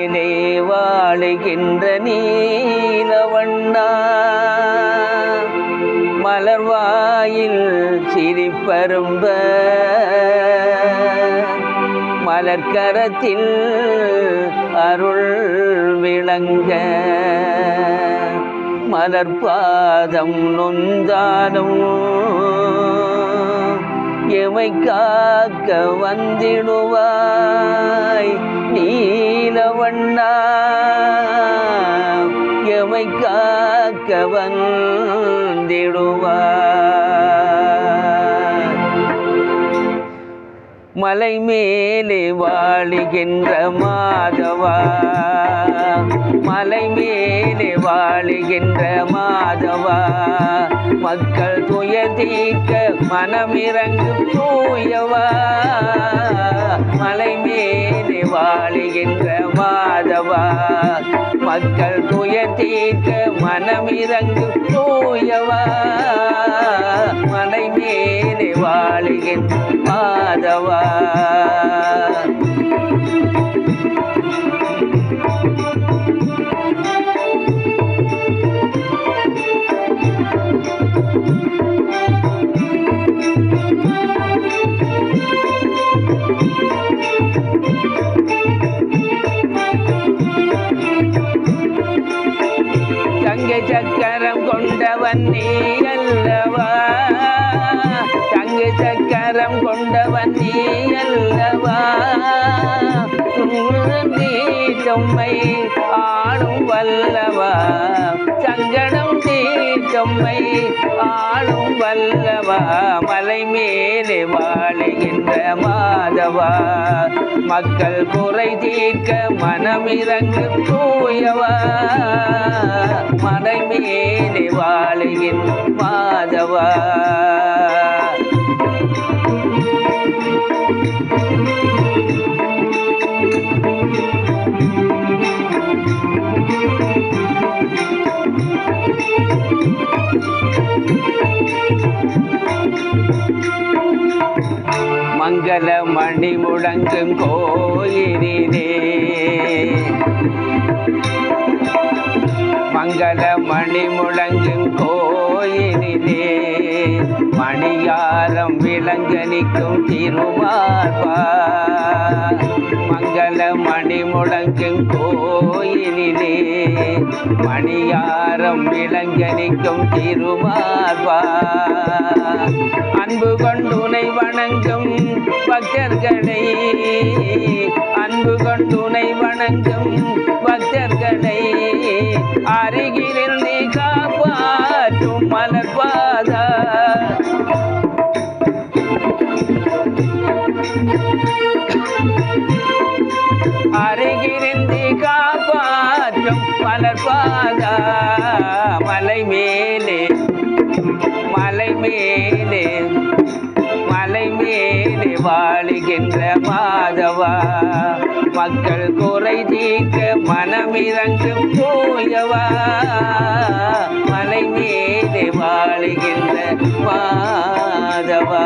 இலே வாழுகின்ற நீலவண்ணா. மலர்வாயில் சிரிப்பரும்ப. மலர்கரத்தில் அருள் விளங்க. மலர்பாதம் நொந்தாலும் எமை காக்க வந்திடுவார். காக்க வந்திடுவாய் மலை மேலே வாழுகின்ற மாதவா. மலை மேலே வாழுகின்ற மாதவா. மக்கள் துயர் தீர்க்க மனமிறங்கு தூயவா. மலை மக்கள் துயர் தீர்க்க மனமிறங்கு தூயவா. மனை மேலே வாழுகின்ற மாதவா. கொண்டவன் நீயல்லவா தங்கு சக்கரம் கொண்டவன் நீயல்லவா? நீ தொம்மை ஆளும் வல்லவா? சங்கடம் நீ தொம்மை ஆளும் வல்லவா மலை மேலே வாழுகின்ற மாதவா. மக்கள் குறை தீர்க்க மனமிறங்கு தூயவா. மலை மேலே வாழுகின்ற மாதவா. மங்கள மணி முழங்கும் கோயிலே மங்கள மணி முழங்கும் கோயிலே மணியாரம் விளங்கனிக்கும் திருமார்பா மங்கள மணி முழங்கும் கோயிலே மணியாரம் விளங்கனிக்கும் திருமார்பா அன்பு கொண்டு பக்தர்களை அன்பு கொண்டுனை வணங்கும் பக்தர்களை அருகிலில் நீ காப்பாற்றும் மலர்பாதா அருகிருந்து காப்பாற்றும் மலர்பாதா மலை மேலே மலை மேலே. மலை மேலே வாழுகின்ற மாதவா. மக்கள் குறை தீர்க்க மனமிறங்கும் தூயவா மலை மேலே வாழுகின்ற மாதவா.